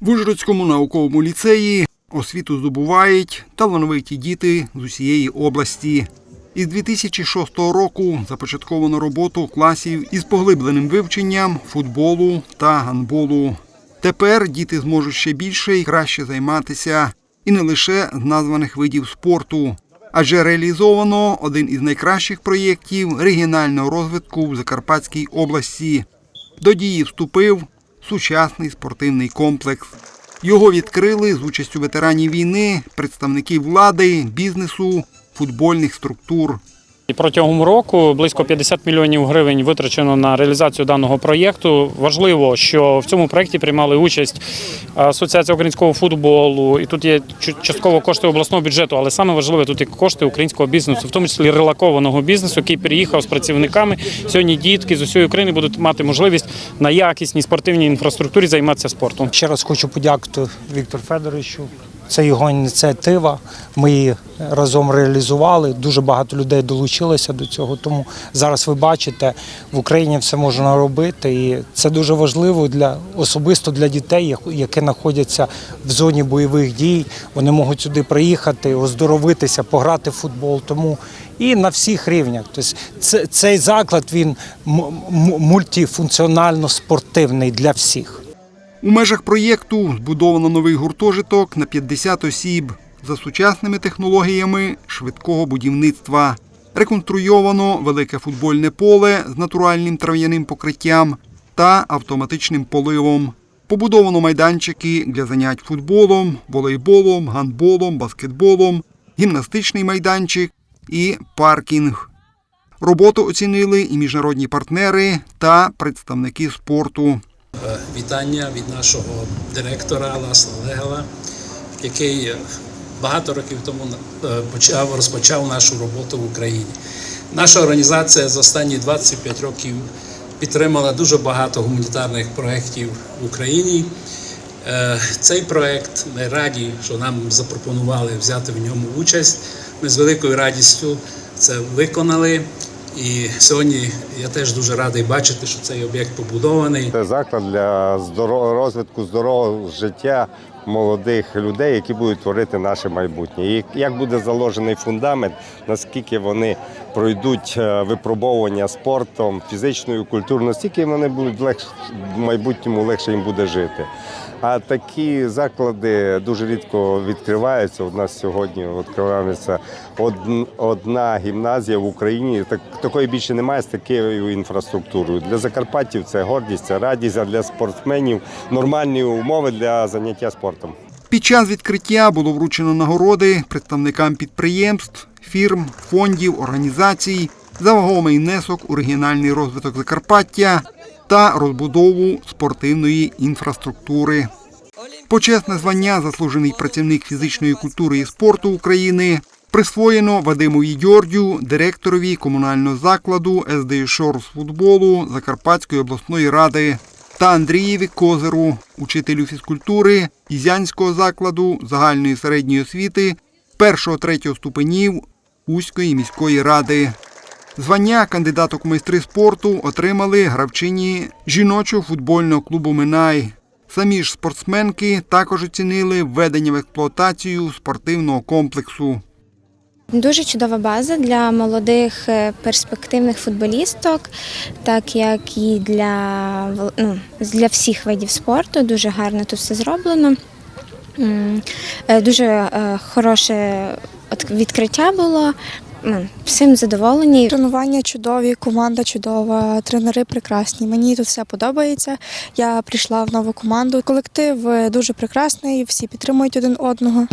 В Ужгородському науковому ліцеї освіту здобувають талановиті діти з усієї області. Із 2006 року започатковано роботу класів із поглибленим вивченням футболу та гандболу. Тепер діти зможуть ще більше і краще займатися, і не лише з названих видів спорту, адже реалізовано один із найкращих проєктів регіонального розвитку в Закарпатській області. До дії вступив сучасний спортивний комплекс. Його відкрили з участю ветеранів війни, представників влади, бізнесу, футбольних структур. І протягом року близько 50 мільйонів гривень витрачено на реалізацію даного проєкту. Важливо, що в цьому проєкті приймали участь Асоціація українського футболу, і тут є частково кошти обласного бюджету, але саме важливе тут є кошти українського бізнесу, в тому числі релакованого бізнесу, який переїхав з працівниками. Сьогодні дітки з усієї України будуть мати можливість на якісній спортивній інфраструктурі займатися спортом. Ще раз хочу подякувати Віктору Федоровичу. Це його ініціатива. Ми її разом реалізували. Дуже багато людей долучилося до цього. Тому зараз ви бачите, в Україні все можна робити, і це дуже важливо для особисто для дітей, які знаходяться в зоні бойових дій. Вони можуть сюди приїхати, оздоровитися, пограти в футбол. Тому і на всіх рівнях. Тобто цей заклад він мультифункціонально спортивний для всіх. У межах проєкту збудовано новий гуртожиток на 50 осіб за сучасними технологіями швидкого будівництва. Реконструйовано велике футбольне поле з натуральним трав'яним покриттям та автоматичним поливом. Побудовано майданчики для занять футболом, волейболом, гандболом, баскетболом, гімнастичний майданчик і паркінг. Роботу оцінили і міжнародні партнери та представники спорту. Е, Вітання від нашого директора Ласла Легела, який багато років тому е, почав розпочав нашу роботу в Україні. Наша організація за останні 25 років підтримала дуже багато гуманітарних проєктів в Україні. Е, Цей проєкт ми раді, що нам запропонували взяти в ньому участь. Ми з великою радістю це виконали. І сьогодні я теж дуже радий бачити, що цей об'єкт побудований. Це заклад для розвитку здорового життя молодих людей, які будуть творити наше майбутнє. І як буде заложений фундамент, наскільки вони пройдуть е, випробовування спортом, фізичною культурою, настільки вони будуть легш в майбутньому легше їм буде жити. А такі заклади дуже рідко відкриваються. У нас сьогодні відкривається одна гімназія в Україні. Так такої більше немає з такою інфраструктурою. Для закарпаттів це гордість, це радість, а для спортсменів нормальні умови для заняття спортом. Під час відкриття було вручено нагороди представникам підприємств, фірм, фондів, організацій за вагомий внесок у регіональний розвиток Закарпаття та розбудову спортивної інфраструктури. Почесне звання заслужений працівник фізичної культури і спорту України присвоєно Вадиму Єдьордю, директорові комунального закладу СДЮ Шор з футболу Закарпатської обласної ради та Андрієві Козиру, учителю фізкультури Ізянського закладу загальної середньої освіти першого-третього ступенів Уської міської ради. Звання кандидаток майстри спорту отримали гравчині жіночого футбольного клубу Минай. Самі ж спортсменки також оцінили введення в експлуатацію спортивного комплексу. Дуже чудова база для молодих е, перспективних футболісток, так як і для, ну, для всіх видів спорту. Дуже гарно тут все зроблено. Е, Дуже е, хороше відкриття було. Всім задоволені. Тренування чудові, команда чудова, тренери прекрасні. Мені тут все подобається. Я прийшла в нову команду. Колектив дуже прекрасний, всі підтримують один одного.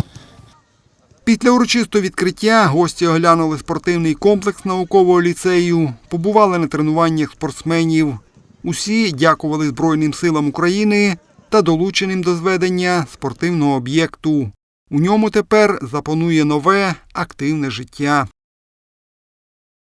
Після урочистого відкриття гості оглянули спортивний комплекс наукового ліцею, побували на тренуваннях спортсменів. Усі дякували Збройним силам України та долученим до зведення спортивного об'єкту. У ньому тепер запанує нове активне життя.